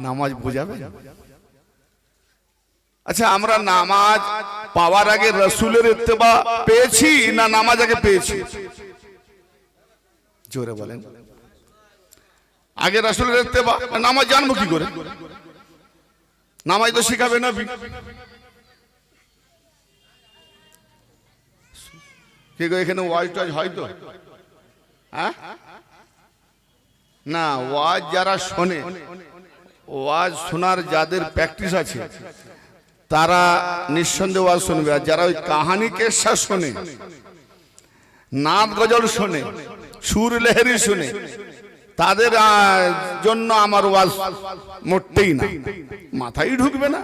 নামাজ বোঝাবে? আচ্ছা আমরা নামাজ পাওয়ার আগে রসুলের ইত্তেবা পেয়েছি না নামাজ আগে পেয়েছি? জোরে বলেন। আগে রসুলের ইত্তেবা নামাজ জানব কি করে? নামাজ তো শিখাবে না কি এখানে ওয়াজ টাজ হয় তো? হ্যাঁ? না, ওয়াজ যারা শোনে ওয়াজ শোনার যাদের প্র্যাকটিস আছে, তারা নিঃসন্দেহে ওয়াজ শুনবে। আর যারা ওই কাহানি কেসা শোনে নাদ গজল শোনে, সুর লেহেরি শুনে, তাদের জন্য আমার ওয়াজ মোটেই না। মাথায় ঢুকবে না?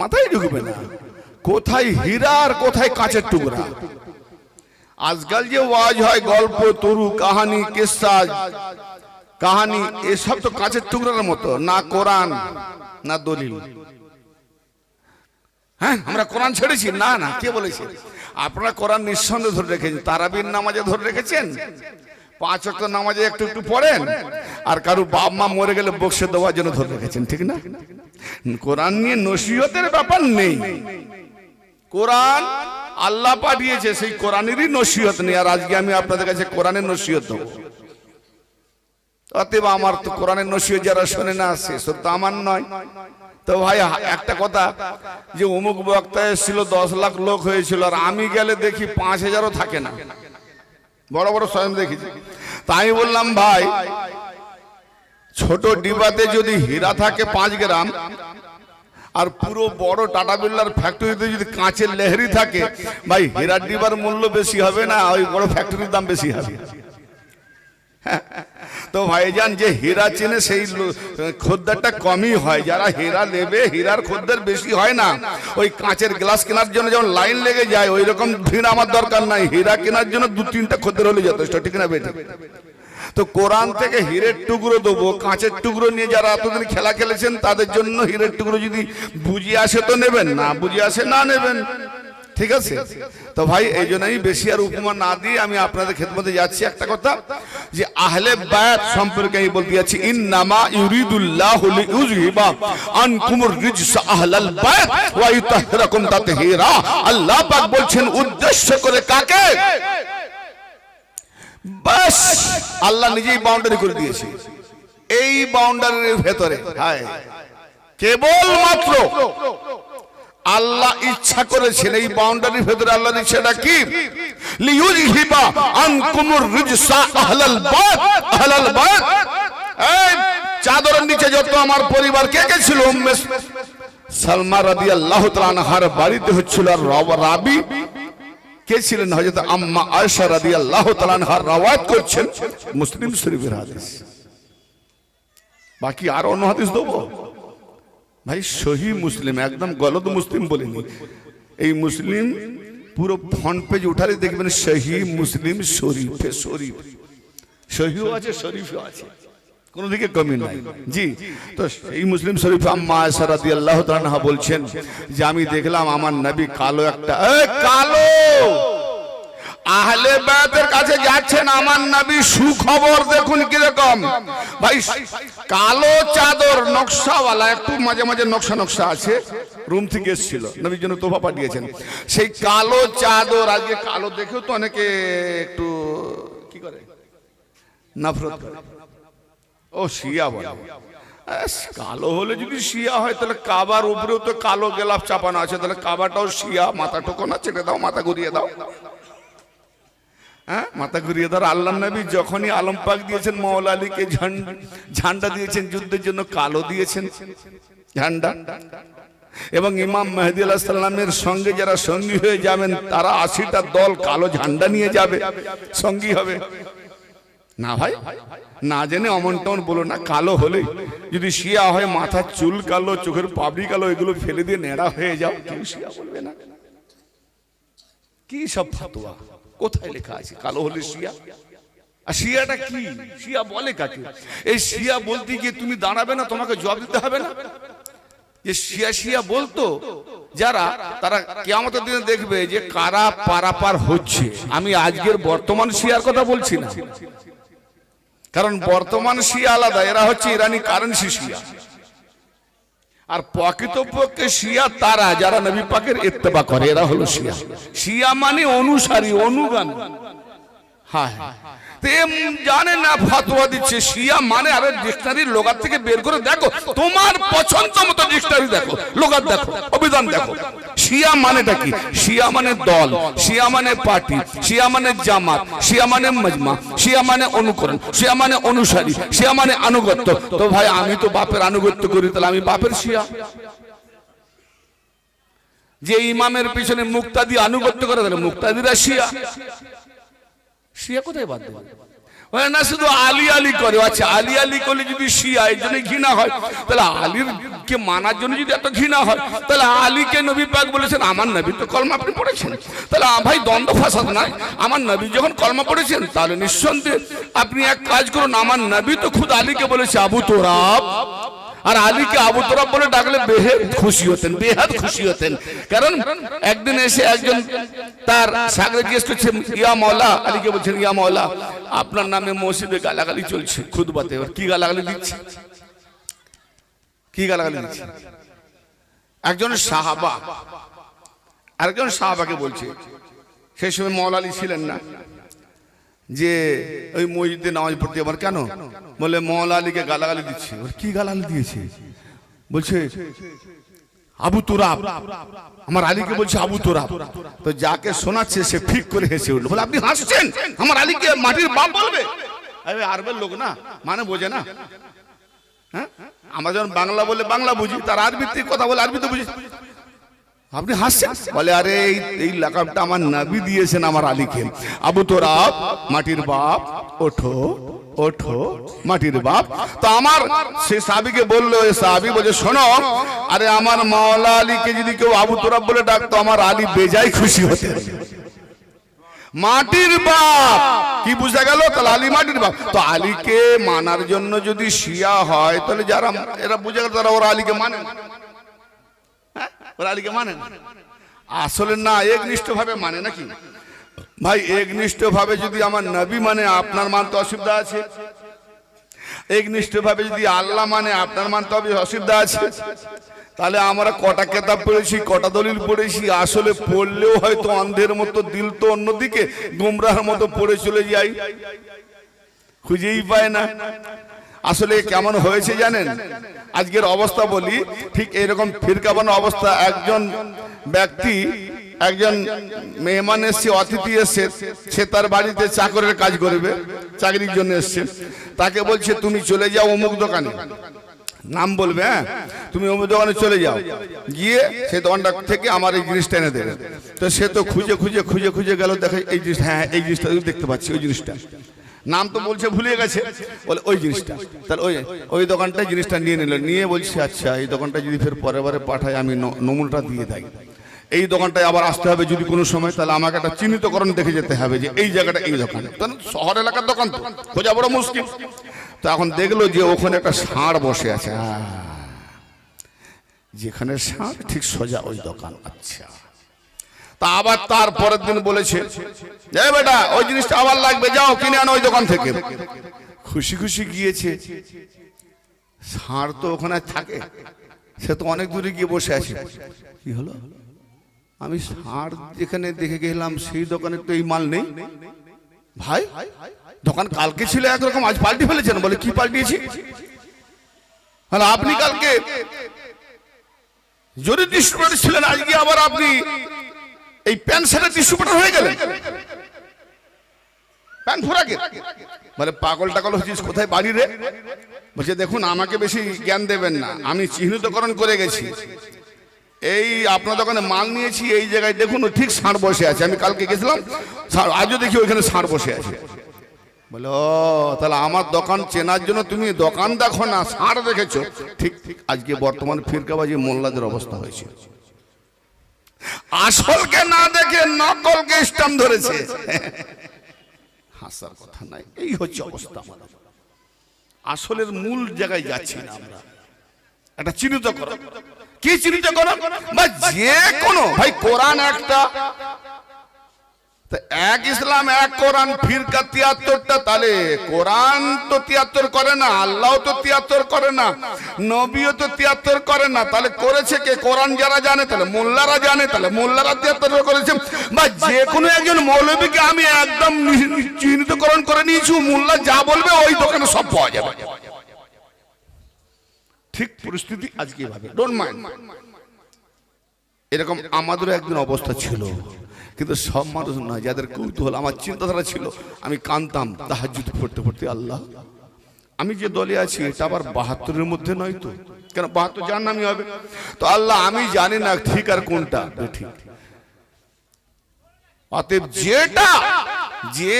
মাথায় ঢুকবে না। কোথায় হীরা আর কোথায় কাঁচের টুকরা? আজকাল যে ওয়াজ হয়, গল্প, তরু, কাহানি, কেসা কাহানি, এসব তো কাঁচের টুকরার মতো, না কোরআন, না দলিল। হ্যাঁ আমরা কোরআন ছেড়েছি? না না, কে বলেছে? আপনারা কোরআন নিঃসন্দেহে ধরে রেখেছেন, তারাবির নামাজে ধরে রেখেছেন? পাঁচ অক্ট নামাজে একটু একটু পড়েন, আর কারও বাপ মা মরে গেলে বক্সে দেওয়ার জন্য ধরে রেখেছেন, ঠিক না? কোরআন নিয়ে নসিহতের ব্যাপার নেই। কোরআন আল্লাহ পাঠিয়েছে, সেই কোরআনেরই নসিহত নেই, আর আজকে আমি আপনাদের কাছে কোরআনের নসিহত দেবো। অতএব আমার তো কোরআনের নসিহত যারা শোনে না, সে সব তো আমার নয়। তো ভাই, একটা কথা, যে অমুক বক্তা এসেছিল, দশ লাখ লোক হয়েছিল, আর আমি গেলে দেখি পাঁচ হাজারও থাকে না। বড় বড় স্বয়ং দেখেছি। তাই বললাম, ভাই, ছোট ডিবাতে যদি হীরা থাকে পাঁচ গ্রাম, আর পুরো বড় টাটা বিল্লার ফ্যাক্টরিতে যদি কাঁচের লেহরি থাকে, ভাই, হীরার ডিবার মূল্য বেশি হবে না ওই বড় ফ্যাক্টরির দাম বেশি হবে। তো ভাইজান, যে হীরা চেনে সেই খদ্দেরটা কমই হয়। যারা হীরা নেবে, হীরার খদ্দের বেশি হয় না। ওই কাঁচের গ্লাস কেনার জন্য যেমন লাইন লেগে যায় ওই রকম ভিড় আমার দরকার নাই। হীরা কেনার জন্য দু, তিনটা খদ্দের হলে যথেষ্ট, ঠিক না বেটে? তো কোরআন থেকে হীরের টুকরো দেবো, কাঁচের টুকরো নিয়ে যারা এতদিন খেলা খেলেছেন, তাদের জন্য হীরের টুকরো যদি বুঝিয়ে আসে তো নেবেন, না বুঝিয়ে আসে না নেবেন। ঠিক আছে? তো ভাই, এই জন্যই বেশি আর উপমা না দিয়ে আমি আপনাদের খেদমতে যাচ্ছি। একটা কথা, যে আহলে বায়াত সম্পর্কে আমি বলতে যাচ্ছি, ইন্নামা ইউরিদুল্লাহ লিইউযহিবা আনকুমুর রিজস আহলাল বায়াত ওয়া ইউতাহহিরাকুম তাতহীরা। আল্লাহ পাক বলছেন, উদ্দেশ্য করে কাকে? বাস, আল্লাহ নিজেই বাউন্ডারি করে দিয়েছে। এই বাউন্ডারির ভেতরে কেবল মাত্র আল্লাহ ইচ্ছা করেছেন এই বাউন্ডারির ভেতরে আল্লাহ ইচ্ছাটা কি? লিইউযহিবা আনকুমুর রিজসা আহলাল বায়াত আহলাল বায়াত এই চাদরের নিচে যত আমার পরিবার, কে কে ছিল? উম্মে সালমা রাদিয়াল্লাহু তাআলা আনহার বাড়িতে হচ্ছিল আর রাবি কে ছিলেন? হযরত আম্মা আয়েশা রাদিয়াল্লাহু তাআলা আনহার রওয়ায়াত করছেন মুসলিম শরীফের হাদিস। বাকি আর অন্য হাদিস দেবো? ভাই, সহি মুসলিম, একদম গলত মুসলিম বলিনি। এই মুসলিম পুরো ফ্রন্ট পেজ উঠালে দেখবেন সহি মুসলিম শরীফে শরীফ। সহিও আছে, শরীফও আছে। কোনো দিকে কমি নাই। জি, তো এই মুসলিম শরীফ আম্মা আয়েশা রাদিয়াল্লাহু তাআলা বলছেন যে, আমি দেখলাম আমার নবী কালো একটা কালো! আহলে বায়াতের কাছে যাচ্ছেন, আমার নবী সুখবর দেখুন কীরকম। ভাই, কালো চাদর নকশাওয়ালা, একটু মাঝে মাঝে নকশা নকশা আছে, রুম থেকে এসেছিল, নবীর জন্য তোফা পাঠিয়েছেন। সেই কালো চাদর, আজকে কালো দেখেও তো অনেকে একটু, কি করে? নফরত করে। ও, শিয়া বলে। কালো হলে যদি শিয়া হয়, তাহলে কাবার উপরেও তো কালো গেলাপ চাপানো আছে, তাহলে কাবাটাও শিয়া, মাথা টোকনা চেটে দাও, মাথা ঘুরিয়ে দাও। হ্যাঁ? মাথা ঘুরিয়ে ধর, আল্লাহ নবী যখনই আলম পাক দিয়েছেন মৌলা আলীকে ঝান্ড- দিয়েছেন, যুদ্ধের জন্য কালো দিয়েছেন। ঝান্ডা। এবং ইমাম মেহেদি আলাহ সাল্লামের সঙ্গে যারা সঙ্গী হয়ে যাবেন, তারা আশিটা দল কালো ঝান্ডা নিয়ে যাবে। সঙ্গী হবে। না ভাই, না জেনে অমন টমন বলো না, কালো হলে যদি শিয়া হয় মাথার চুল কালো, চোখের পাবড়ি কালো, এগুলো ফেলে দিয়ে নেড়া হয়ে যাও, কেউ শিয়া বলবে না। কি সব ফাতোয়া? কোথায় লেখা আছে? কালো হলে শিয়া? আর শিয়াটা কি? শিয়া বলে কাকে? এই শিয়া বলতে গিয়ে তুমি দাঁড়াবে না, তোমাকে জবাব দিতে হবে না? যে শিয়া শিয়া বলতো, যারা, তারা কেয়ামতের দিনে দেখবে যে কারা পারাপার হচ্ছে। আমি আজকের বর্তমান শিয়ার কথা বলছি না। কারণ বর্তমান শিয়া আলাদা, এরা হচ্ছে ইরানি কারেন্সি শিয়া। আর প্রকৃতপক্ষে শিয়া তারা, যারা নবী পাকের ইত্তেবা করে, এরা হলো শিয়া। শিয়া মানে অনুসারী, অনুগামী। হ্যাঁ। জানে না ফতোয়া দিচ্ছে শিয়া মানে আরে লোগার থেকে বের করে দেখো তোমার পছন্দ মতো ডিকশনারি দেখো লোগার দেখো অভিধান দেখো। শিয়া মানেটা কি? শিয়া মানে দল শিয়া মানে পার্টি শিয়া মানে জামাত শিয়া মানে মজমা শিয়া মানে অনুকরণ শিয়া মানে অনুসারী শিয়া মানে আনুগত্য। তো ভাই আমি তো বাপের আনুগত্য করি তাহলে আমি বাপের শিয়া? যে ইমামের পিছনে মুক্তাদি আনুগত্য করে তাহলে মুক্তাদিরা শিয়া? শিয়া কোথায় বাদ দেবে? না, শুধু আলী আলী করে। আচ্ছা আলী আলী করলে যদি শিয়া এই জন্য ঘৃণা হয়, তাহলে আলীর কে মানার জন্য যদি এত ঘৃণা হয়, তাহলে আলীকে নবী পাক বলেছেন, আমার নবী তো কলমা আপনি পড়েছেন। তাহলে ভাই, দ্বন্দ্ব ফাসাদ নাই আমার নবী যখন কলমা পড়েছেন, তাহলে নিঃসন্দেহে আপনি এক কাজ করুন, আমার নবী তো খুদ আলীকে বলেছে, আবু তোরাব আর আলীকে আবু তোরাব বলে ডাকলে বেহেদ খুশি হতেন, বেহাদ খুশি হতেন। কারণ একদিন এসে একজন তার সাগরে জিজ্ঞেস করছে, ইয়া মৌলা আলীকে বলছেন, ইয়া মৌলা আপনার নামে মসজিদে গালাগালি চলছে খুদবাতে কি গালাগালি দিচ্ছে? কি গালাগালি দিচ্ছে? একজন সাহাবা, আরেকজন সাহাবাকে বলছে সেই সময় মৌলা আলী ছিলেন না। যে ওই মসজিদে নামাজ পড়তে আবার কেন? বলে মৌলা আলীকে গালাগালি দিচ্ছে। ওর কি গালাগালি দিয়েছে? বলছে, আবু তুরাব, আমার আলীকে বলছে আবু তুরাব। তো যাকে শোনাচ্ছে, সে ফিক করে হেসে উঠল। বলে, আপনি হাসছেন? আমার আলীকে মাটির বাপ বলবে? আরে, আরবের লোক না মানে বোঝে না। হ্যাঁ? আমরা যখন বাংলা বলে বাংলা বুঝি, তার আরবিতে কথা বলে আরবিতে বুঝি। আপনি হাসছেন? বলে, আরে, এই এই লাকাবটা আমার নবী দিয়েছেন আমার আলীকে। আবু তোরাব, মাটির বাপ, ওঠো ওঠো, মাটির বাপ। তো আমার, সে সাবিকে বলল সাবি বলে শোনো, আরে আমার মাওলা আলীকে যদি কেউ আবু তোরাব বলে ডাকতো, আমার আলী বেজায় খুশি হতেন। মাটির বাপ! কি বুঝা গেল? তাহলে আলী মাটির বাপ। তো আলীকে মানার জন্য যদি শিয়া হয়, তাহলে যারা, এরা বুঝে গেল তারা ওরা আলীকে মানে। ওরা আলীকে মানে না। আসলে না একনিষ্ঠ ভাবে মানে নাকি? ভাই একনিষ্ঠ ভাবে যদি আমার নবী মানে আপনার মানতে অসুবিধা আছে? একনিষ্ঠ ভাবে যদি আল্লাহ মানে আপনার মানতে হবে অসুবিধা আছে? তাহলে আমরা কটা কেতাব পড়েছি, কটা দলিল পড়েছি। আসলে পড়লেও হয়তো অন্ধের মতো দিল তো অন্যদিকে গুমরার মতো পড়ে চলে যাই খুঁজেই পায় না। আসলে কেমন হয়েছে জানেন? আজকের অবস্থা বলি ঠিক এরকম ফিরকাবানো অবস্থা একজন ব্যক্তি একজন মেহমান এসছে অতিথি এসছে সে তার বাড়িতে চাকরের কাজ করবে চাকরির জন্য এসছে। তাকে বলছে তুমি চলে যাও অমুক দোকানে। নাম বলবে হ্যাঁ তুমি অমুক দোকানে চলে যাও। গিয়ে সেই দোকানটা থেকে আমার এই জিনিসটা এনে দেবে। তো সে তো খুঁজে খুঁজে খুঁজে খুঁজে গেল দেখে এই জিনিস হ্যাঁ এই জিনিসটা দেখতে পাচ্ছি ওই জিনিসটা। নাম তো বলছে ভুলে গেছে। বলে, ওই জিনিসটা। তাহলে ওই ওই দোকানটায় জিনিসটা নিয়ে নিল। নিয়ে বলছে আচ্ছা এই দোকানটা যদি ফের পরের বারে পাঠায় আমি নমুনাটা দিয়ে থাকি এই দোকানটায় আবার আসতে হবে যদি কোনো সময়, তাহলে আমাকে একটা চিহ্নিতকরণ দেখে যেতে হবে যে এই জায়গাটা এই দোকান। কারণ শহর এলাকার দোকান তো। খোঁজা বড় মুশকিল। তো এখন দেখল যে ওখানে একটা ষাঁড় বসে আছে। যেখানে ষাঁড় ঠিক সোজা ওই দোকান। আচ্ছা। তা আবার তার পরের দিন বলেছে যে বেটা, ওই জিনিসটা আবার লাগবে, যাও, কিনে আনো ওই দোকান থেকে। খুশি খুশি গিয়েছে। ষাঁড় তো ওখানে থাকে, সে তো অনেক দূরে গিয়ে বসে আছে। কি হলো? আমি ষাঁড় যেখানে দেখে গেলাম, সেই দোকানে তো এই মাল নেই। ভাই, দোকান কালকে ছিল একরকম, আজ পাল্টি ফেলেছেন বলে কি পাল্টিয়েছি? আপনি কালকে যদি ছিলেন, আজকে আবার আপনি এই প্যান শার্টের ডিস্ট্রিবিউটার হয়ে গেল। প্যান্ট প্যান ফোরাকে বলে, পাগল টাগল হচ্ছিস, কোথায় বাড়ি রে? বলছে, দেখুন, আমাকে বেশি জ্ঞান দেবেন না। আমি চিহ্নিতকরণ করে গেছি। এই আপনার দোকানে মাল নিয়েছি, এই জায়গায় দেখুন ঠিক ষাঁড় বসে আছে। আমি কালকে গেছিলাম আজও দেখি ওইখানে ষাঁড় বসে আছে। বলে তাহলে আমার দোকান চেনার জন্য তুমি দোকান দেখো না, ষাঁড় দেখেছ? ঠিক ঠিক, আজকে বর্তমান ফিরকাবাজি মোল্লাদের অবস্থা হয়েছে। আসলকে না দেখে নকলকে স্টাম ধরেছে। হাসার কথা নাই। এই হচ্ছে অবস্থা আমাদের। আসলের মূল জায়গায় যাচ্ছি না আমরা। এটা চিহ্নিত করো। কি চিহ্নিত করো? বা যে কোনো ভাই, কোরআন একটা এক ইসলাম, এক কোরআন, ফিরকা তিয়াত্তরটা, তাহলে কোরআন তো তিয়াত্তর করে না আল্লাহ তো তিয়াত্তর করে না, নবীও তো তিয়াত্তর করে না, তাহলে করেছে কে? কোরআন যারা জানে, তাহলে মোল্লারা জানে, তাহলে মোল্লারা তিয়াত্তর করেছে। বা যে কোনো একজন মৌলবীকে আমি একদম চিহ্নিতকরণ করে নিয়েছি, মোল্লা যা বলবে ওই দোকানে সব পাওয়া যাবে। ঠিক পরিস্থিতি আজকে এভাবে ডোন্ট মাইন্ড এরকম আমাদেরও একদিন অবস্থা ছিল। কিন্তু সব মানুষ নয়, যাদের কৌতূহল, আমার চিন্তাধারা ছিল, আমি কানতাম তাহাজুদ পড়তে পড়তে, আল্লাহ। আমি যে দলে আছি, এটা আবার বাহাত্তরের মধ্যে নয় তো। কেন, বাহাত্তর যার নামই হবে? তো আল্লাহ, আমি জানি না ঠিক আর কোনটা। ঠিক। অতএব যেটা, যে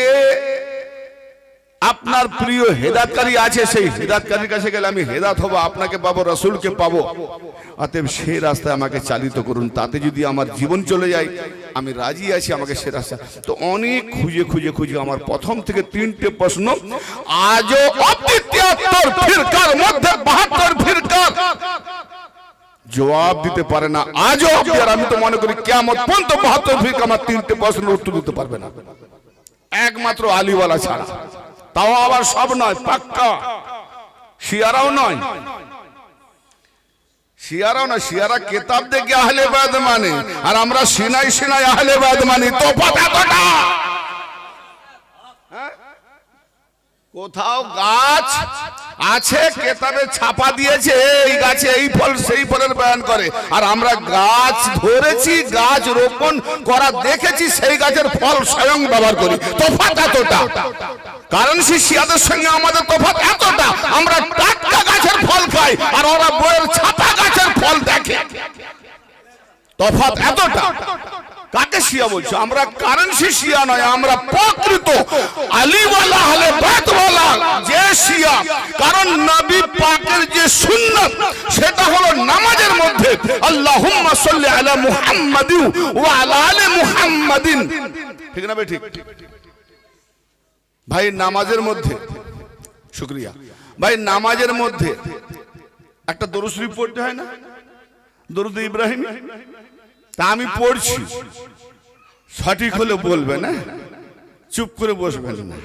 আপনার প্রিয় হেদাতকারী আছে সেই হেদাতকারীর কাছে গেলে আমি হেদাত হব, আপনাকে পাবো, রসুলকে পাবো। অতএব সেই রাস্তায় আমাকে চালিত করুন, তাতে যদি আমার জীবন চলে যায়, আমি রাজি আছি আমাকে সে রাস্তা তো অনেক খুঁজে খুঁজে খুঁজে আমার প্রথম থেকে তিনটে প্রশ্ন, আজও মধ্যে বাহাত্তর জবাব দিতে পারে না, আজও আমি তো মনে করি কেমন পর্যন্ত বাহাত্তর ফিরকা আমার তিনটে প্রশ্নের উত্তর দিতে পারবে না। একমাত্র আলিওয়ালা ছাড়া। তাও আবার সব নয়, পাক্কা। শিয়ারাও নয়। শিয়ারাও না শিয়ারা কেতাব দেখে আহলে বাদ মানে। আর আমরা সিনাই সিনাই আহলে বাদ মানি। হ্যাঁ? কোথাও গাছ আছে, কেতাবে ছাপা দিয়েছে, এই গাছে এই ফল, সেই ফলের বয়ান করে। আর আমরা গাছ ধরেছি, গাছ রোপণ করা দেখেছি, সেই গাছের ফল স্বয়ং ব্যবহার করি। তফাৎ এতটা। কারণ শিষ্যাদের সঙ্গে আমাদের তফাৎ এতটা। আমরা টাটকা গাছের ফল খাই, আর ওরা বইয়ের ছাপা গাছের ফল দেখে। তফাৎ এতটা। কাকে শিয়া বলছো? আমরা কারেন্সি শিয়া নয়, আমরা প্রকৃত। আলিওয়ালা হলে বাতওয়ালা যে শিয়া। কারণ নবী পাকের যে সুন্নাত, সেটা হলো নামাজের মধ্যে। আল্লাহুম্মা সাল্লি আলা মুহাম্মাদিন ওয়া আলা আলি মুহাম্মাদিন। ঠিক না ভাই, ঠিক? ভাই, নামাজের মধ্যে, শুক্রিয়া। ভাই, নামাজের মধ্যে একটা দরুদ শরীফ পড়তে হয় না? দরুদ ইব্রাহিম? তা আমি পড়ছি। সঠিক হলে বলবে না? চুপ করে বসবেন না।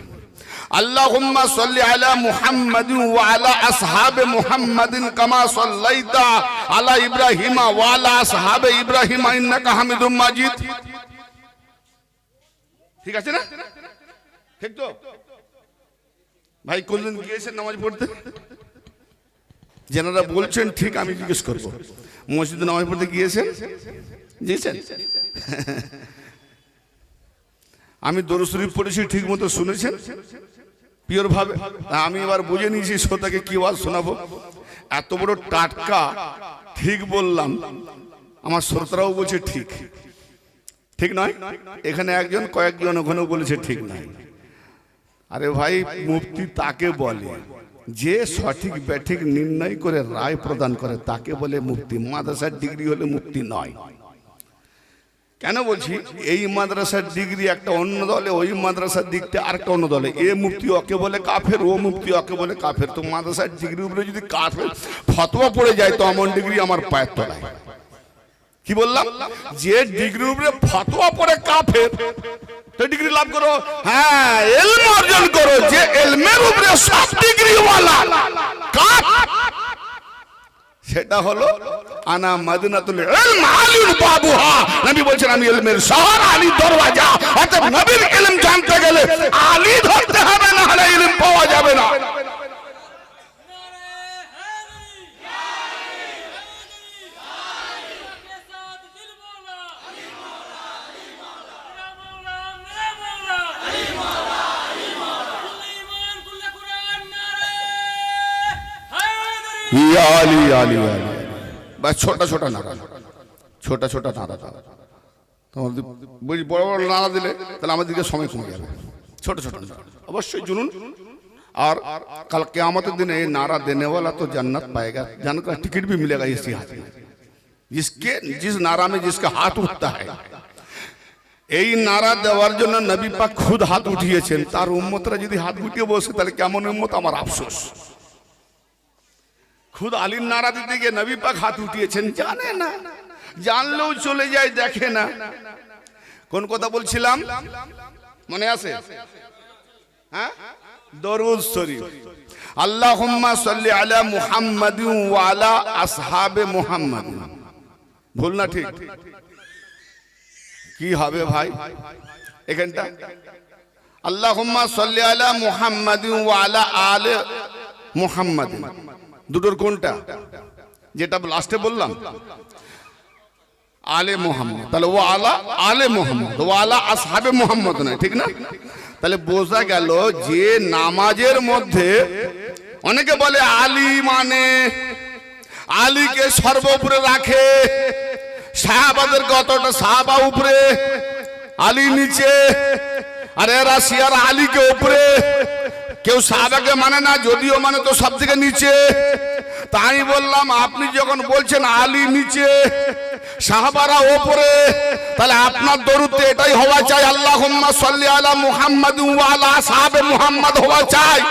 আলা মুহাম্মাদিন ওয়া আলা আসহাবে মুহাম্মাদিন কামা সাল্লাইতা আলা ইব্রাহিমা ওয়া আলা আসহাবে ইব্রাহিমা ইন্নাকা হামিদুম মাজিদ। ঠিক আছে না? ঠিক তো? ভাই কোনদিন গিয়েছেন নামাজ পড়তে? যেনারা বলছেন ঠিক আমি জিজ্ঞেস করব। মসজিদে নামাজ পড়তে গিয়েছেন? গিয়েছেন? আমি দরুদ শরীফ পড়েছি, ঠিক মতো শুনেছেন? পিওর ভাবে। আমি এবার বুঝে নিয়েছি শ্রোতাকে কি আওয়াজ শোনাবো। এত বড় টাটকা, ঠিক বললাম। আমার শ্রোতারাও বলছে ঠিক। ঠিক নয়? এখানে একজন, কয়েকজন ওখানেও বলেছে ঠিক নয়। আরে ভাই, মুফতি তাকে বলে। যে সঠিক ব্যাঠিক নির্ণয় করে রায় প্রদান করে, তাকে বলে মুক্তি। মাদ্রাসার ডিগ্রি হলে মুক্তি নয়। কেন বলছি? এই মাদ্রাসার ডিগ্রি একটা অন্য দলে, ওই মাদ্রাসার দিকটা আরেকটা অন্য দলে। এ মুক্তি ওকে বলে কাফের, ও মুক্তি ওকে বলে কাফের। তো মাদ্রাসার ডিগ্রি উপরে যদি কাফের ফতোয়া পড়ে যায় তো অমন ডিগ্রি আমার পায়ের তলায়। কি বললাম? যে ডিগ্রি উপরে ফতোয়া পড়ে কাফের তো ডিগ্রি লাভ করো। হ্যাঁ এলম অর্জন করো, যে এলমের উপরে সব ডিগ্রি ওয়ালা। কাফ সেটা হলো আনা মাদিনাতুল ইলম আলিউল বাবুহা। নবী বলছেন, আমি ইলমের শহর, আলী দরওয়াজা। অর্থাৎ নবীর ইলম জানতে গেলে আলী ধরতে হবে না হলে ইলম পাওয়া যাবে না। ইয়া আলী আলী আলী বাস ছোট ছোট নাড়া ছোট ছোট নাড়া তোমাদের বুঝি বড় বড় নাড়া দিলে তাহলে আমাদেরকে সময় কমে যাবে ছোট ছোট নাড়া। অবশ্যই জুনুন और कल क्यामत दिन ये नारा देने वाला तो जन्नत पाएगा जन्नत का टिकट भी मिलेगा इसी हाथ में जिसके जिस नारा में जिसका हाथ उठता है এই নারা দেওয়ার জন্য নবী পাক খুদ হাত উঠিয়েছেন তার উম্মতরা যদি হাত গুটিয়ে বসে তাহলে কেমন উম্মত আমার আফসোস খুদ আলীর নারা দিতে নবী পাক হাত উঠিয়েছেন জানে না জানলেও চলে যায় দেখে না কোন কথা বলছিলাম? মনে আছে? হ্যাঁ? দরুদ শরীফ। আল্লাহুম্মা সাল্লি আলা মুহাম্মাদিন ওয়া আলা আসহাবে মুহাম্মাদ। ভুল না ঠিক? কি হবে ভাই? এখানটা। আল্লাহুম্মা সাল্লি আলা মুহাম্মাদিন ওয়া আলা আলে মুহাম্মাদিন দুটোর কোনটা? যেটা লাস্টে বললাম। আলে মোহাম্মদ। তাহলে ও আলা, আলে মোহাম্মদ। ও আলা আসহাবে মোহাম্মদ নয়, ঠিক না? তাহলে বোঝা গেল যে নামাজের মধ্যে অনেকে বলে আলী মানে আলীকে সর্বোপরে রাখে সাহাবাদের কতটা সাহাবা উপরে, আলী নিচে, আর এরা শিয়ার আলীকে উপরে। কেউ সাহাবাকে মানে না, যদিও মানে তো সব থেকে নিচে। তাই বললাম, আপনি যখন বলছেন আলী নিচে, সাহাবারা ওপরে, তাহলে আপনার দরুতে এটাই হওয়া চাই আল্লাহ সাল্লি আলা মুহাম্মদ আলা সাহাবে মুহাম্মদ হওয়া চাই।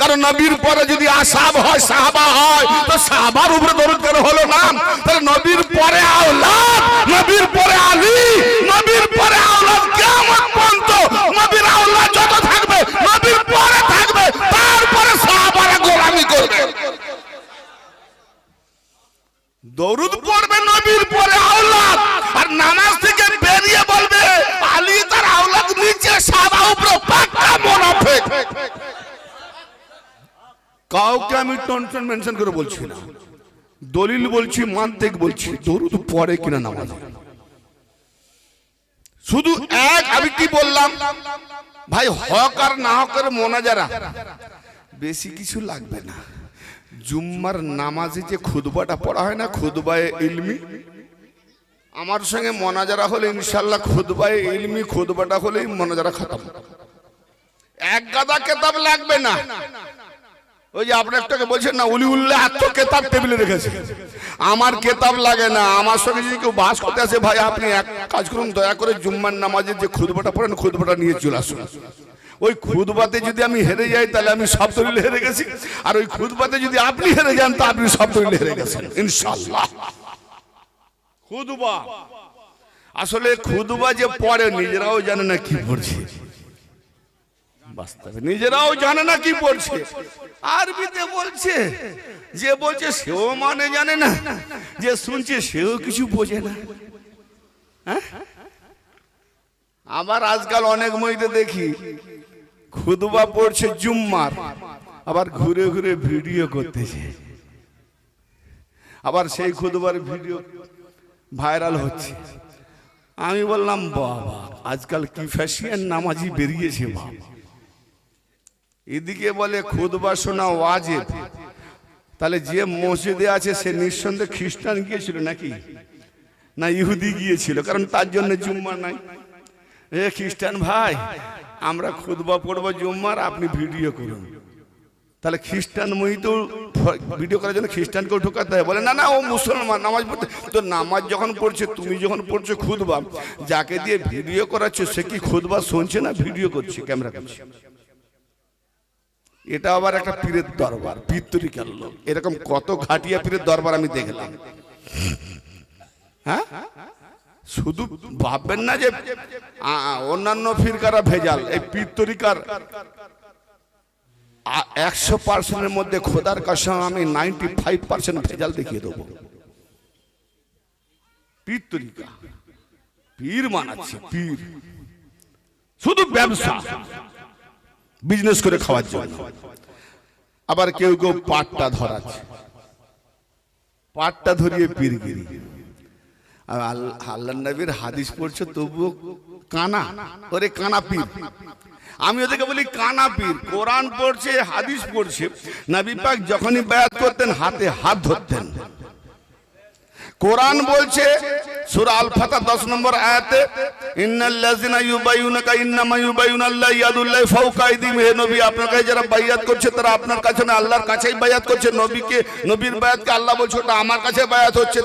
কারণ নবীর পরে যদি আসাব হয়, সাহাবা হয়, তো সাহাবার উপরে দরুদ কেন হলো না? তাহলে নবীর পরে আওলাদ, নবীর পরে আলী, নবীর পরে আওলাদ কিয়ামত পর্যন্ত নবীর আওলাদ যত থাকবে, নবীর পরে থাকবে, তারপরে সাহাবারা গোলামি করবে। দরুদ পড়বে নবীর পরে আওলাদ, আর নামাজ থেকে বেরিয়ে বলবে, আলী তার আওলাদ নিচে সাদা উপরে পাক্কা মুনাফিক। কাউকে আমি টনটন মেনশন করে বলছি না। দলিল বলছি, মান্তিক বলছি, দরুদ পড়ে কিনা নামাজ শুধু এক আমি কি বললাম? ভাই, হক আর না হকের মোনাজারা বেশি কিছু লাগবে না। জুম্মার নামাজে যে খুদবাটা পড়া হয় না খুদবায় ইলমি। আমার সঙ্গে মনাজারা হলে ইনশাল্লাহ খুদবায় ইলমি খুদবাটা হলেই মনাজারা খতম। এক গাদা কেতাব লাগবে না। ওই যে আপনি একটাকে বলছেন না উলি উল্লে এত কেতাব টেবিলে রেখেছে। আমার কেতাব লাগে না, আমার সঙ্গে যদি কেউ বাস করতে আসে, ভাই, আপনি এক কাজ করুন, দয়া করে জুম্মার নামাজের যে খুদবাটা পড়েন খুদবাটা নিয়ে চলে আসুন। ওই খুদবাতে যদি আমি হেরে যাই, তাহলে আমি সব দলিলে হেরে গেছি। আর ওই খুদবাতে যদি আপনি হেরে যান, তা আপনি সব দলিলে হেরে গেছেন ইনশাল্লাহ খুদবা আসলে খুদবা যে পড়ে, নিজেরাও জানে না কি পড়ছে। বাস্তবে। নিজেরাও জানে না কি পড়ছে আরবিতে বলছে যে বলছে, সেও মানে জানে না, যে শুনছে, সেও কিছু বোঝে না। হ্যাঁ? আবার আজকাল অনেক মইতে দেখি, খুদবা পড়ছে জুম্মার, আবার ঘুরে ঘুরে ভিডিও করতেছে। আবার সেই খুদবার ভিডিও ভাইরাল হচ্ছে। আমি বললাম, বাবা, আজকাল কি ফ্যাশন নামাজি বেরিয়েছে, বাবা। এদিকে বলে খুদবা শোনা ওয়াজিব। তাহলে যে মসজিদে আছে, সে নিঃসন্দেহে খ্রিস্টান গিয়েছিল নাকি? না ইহুদি গিয়েছিল? কারণ তার জন্য জুম্মা নাই। এ খ্রিস্টান ভাই, আমরা খুদবা পড়ব জুম্মার, আপনি ভিডিও করুন। তাহলে খ্রিস্টান মই তো ভিডিও করার জন্য খ্রিস্টানকেও ঢোকাতে হয়। বলে, না না, ও মুসলমান, নামাজ পড়তে তো নামাজ যখন পড়ছে, তুমি যখন পড়ছো খুদবা যাকে দিয়ে ভিডিও করাচ্ছ, সে কি খুদবা শুনছে না ভিডিও করছে, ক্যামেরা করছে? এটা আবার একটা পীরের দরবার পিত্তরিকার লোক। এরকম কত ঘাটিয়া পীরের দরবার আমি দেখলাম। হ্যাঁ? শুধু ভাববেন না যে অন্যান্য ফিরকারা ভেজাল, এই পিত্তরিকার একশো পার্সেন্টের মধ্যে খোদার কাছে আমি নাইনটি ফাইভ পার্সেন্ট ভেজাল দেখিয়ে দেবো। পিত্তরিকা পীর মানাচ্ছে, পীর। শুধু ব্যবসা। বিজনেস করে খাওয়ার জন্য। আবার কেউ কেউ পাটটা ধরাচ্ছে। পাটটা ধরিয়ে পীরগিরি আর আল্লাহ নবীর হাদিস পড়ছে, তবুও কানা। ওরে কানা পীর। আমি ওদেরকে বলি কানা পীর। কোরআন পড়ছে, হাদিস পড়ছে। নবী পাক যখনই বায়াত করতেন, হাতে হাত ধরতেন। কোরআন বলছে, সূরা আল ফাতহ 10 নম্বর আয়াতে ইন্নাল লাযিনা ইউবাইয়ুনাকা ইন্নামা ইউবাইয়ুনাল্লাহ ইয়াদুল্লাহি ফাওকা আইদিহিম হে নবী আপনার কাছে যারা বাইয়াত করছে, তারা আপনার কাছে না আল্লাহর কাছেই বাইয়াত করছে। নবীকে, নবীর বায়াতকে আল্লাহ বলছে, ওটা আমার কাছে বায়াত হচ্ছে।